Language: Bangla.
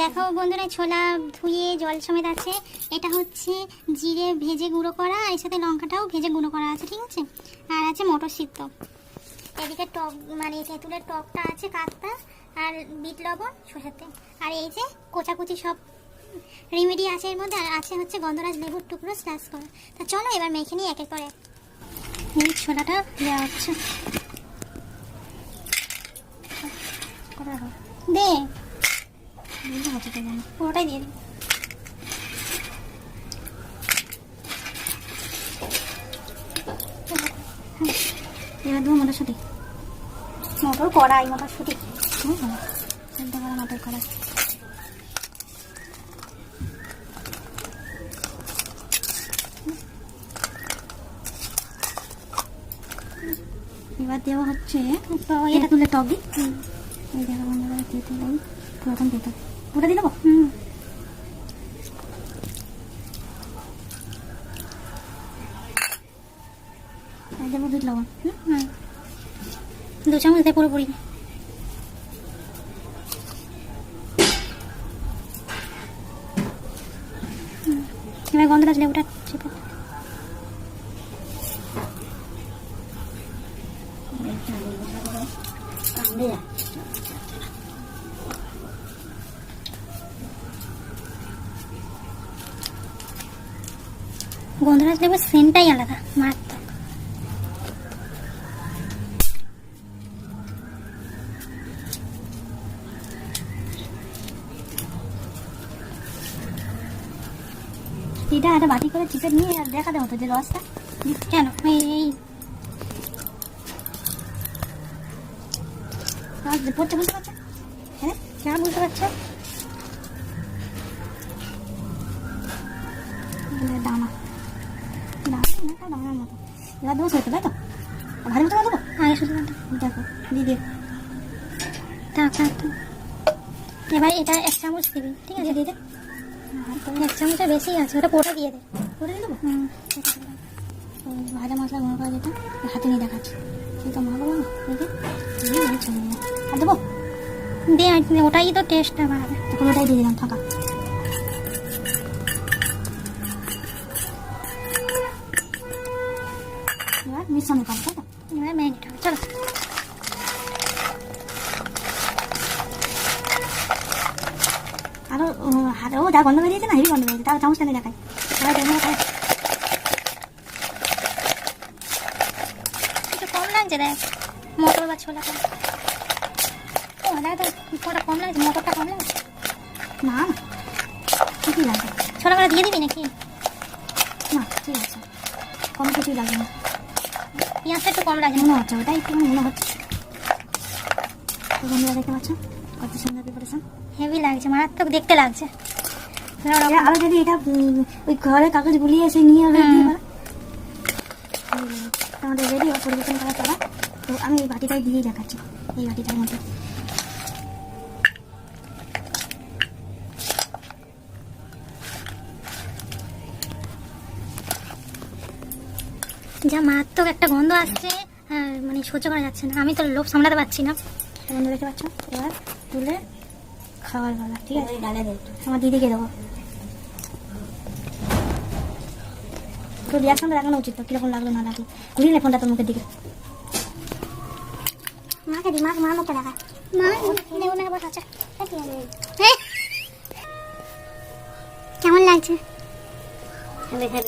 দেখো বন্ধুরা, ছোলা ধুয়ে জল সমেত আছে। এটা হচ্ছে জিরে ভেজে গুঁড়ো করা এর সাথে লঙ্কাটাও ভেজে গুঁড়ো করা আছে, ঠিক আছে? আর আছে মটর সিদ্ধ এদিকে টক মানে তেঁতুলের টকটা আছে কাতটা আর বিট লবণ সরষেতে আর এই যে কোচাকুচি সব রেমেডি আছে এর মধ্যে, আর আছে হচ্ছে গন্ধরাজ লেবুর টুকরো স্ল্যাশ করা। তা চলো এবার মেখে নিই একের পর এই ছোলাটা দেওয়া হচ্ছে। কটা হবে? দে। পুরোটাই দিয়ে এবার দেবো মটরশুঁটি। মটর কড়াই মটরশুঁটি। সেদ্ধ করা মটর কড়াই। এবার দেওয়া হচ্ছে এটা তুলে টক দিই এই দেখো বন্ধুরা দিয়ে দেবো দুধ লবণ হুম। হুম দু চামচ দিয়ে পুরোপুরি এবার গন্ধরাজ লেবুটা চেপে গন্ধরাজ লেবুর সেন্টটাই আলাদা, মারাত্মক। এটা একটা বাটি করে চিপে নিয়ে দেখাতে হতো যে রসটা কেন? এই। পড়ছে বুঝতে পারছ হ্যাঁ? কেন বুঝতে পারছ এগুলো দামা দামা না মতো। এবার দেবো তাই তো? ভালো মতো দেবো আগে শুধু দেখো দিয়ে দিয়ে টাকা তো এবার এটা এক চামচ দিবি ঠিক আছে? দিয়ে দে। এক চামচের বেশি আছে ওটা পুরোটা দিয়ে দে। পুরো দিয়ে দেবো? ভাজা মশলা গুঁড়ো করা যেটা ওই হাতে নিয়ে দেখাচ্ছি। সেটা মাখাবো না আর দেবো? দে ওটাই তো টেস্টটা বাড়াবে তখন ওটাই দিয়ে দিলাম ফাঁকা এবার মিশ্রণে পাবো তাই তো? এবার ম্যারিনেট হবে চলো। আরও হাতেও যা গন্ধ বেরিয়েছে না হেভি গন্ধ বেরিয়েছে তাও চামচটা নিয়ে দেখাই। সবাই দেখে খায় একটু কম লাগছে দেখ। মটর বা ছোলা। তো কটা কম লাগছে মটরটা কম লাগছে। না না ঠিকই লাগছে ছোলা দিয়ে দিবি নাকি? না ঠিক আছে কম কিছুই লাগবে না। পেঁয়াজটা একটু কম লাগে মনে হচ্ছে ওটাই একটু মনে হচ্ছে। তো বন্ধুরা দেখতে পাচ্ছ? কত সুন্দর প্রিপারেশন হেভি লাগছে মারাত্মক দেখতে লাগছে। আরও যদি এটা ওই ঘরে কাগজ গুলিয়ে এসে নিয়ে হবে আমাদের রেডি পরিবেশন করা করা তো আমি এই বাটিটাই দিয়েই দেখাচ্ছি এই বাটিটার মধ্যে। যা মারাত্মক একটা গন্ধ আসছে। আর মানে সহ্য করা যাচ্ছে না। আমি তো লোভ সামলাতে পারছি না। গন্ধ দেখতে পাচ্ছ? এবার তুলে খাওয়ার বেলা ঠিক আছে? আমার দিদিকে দেবো। তো রিয়াকশনটা দেখানো উচিত তো কীরকম লাগল না লাগল। ঘুরিয়ে নে ফোনটা তোর মুখের দিকে? মাকে দি মাকে মার মুখটা দেখা। মা দেবো না বস আচ্ছা। কেমন লাগছে? দেখে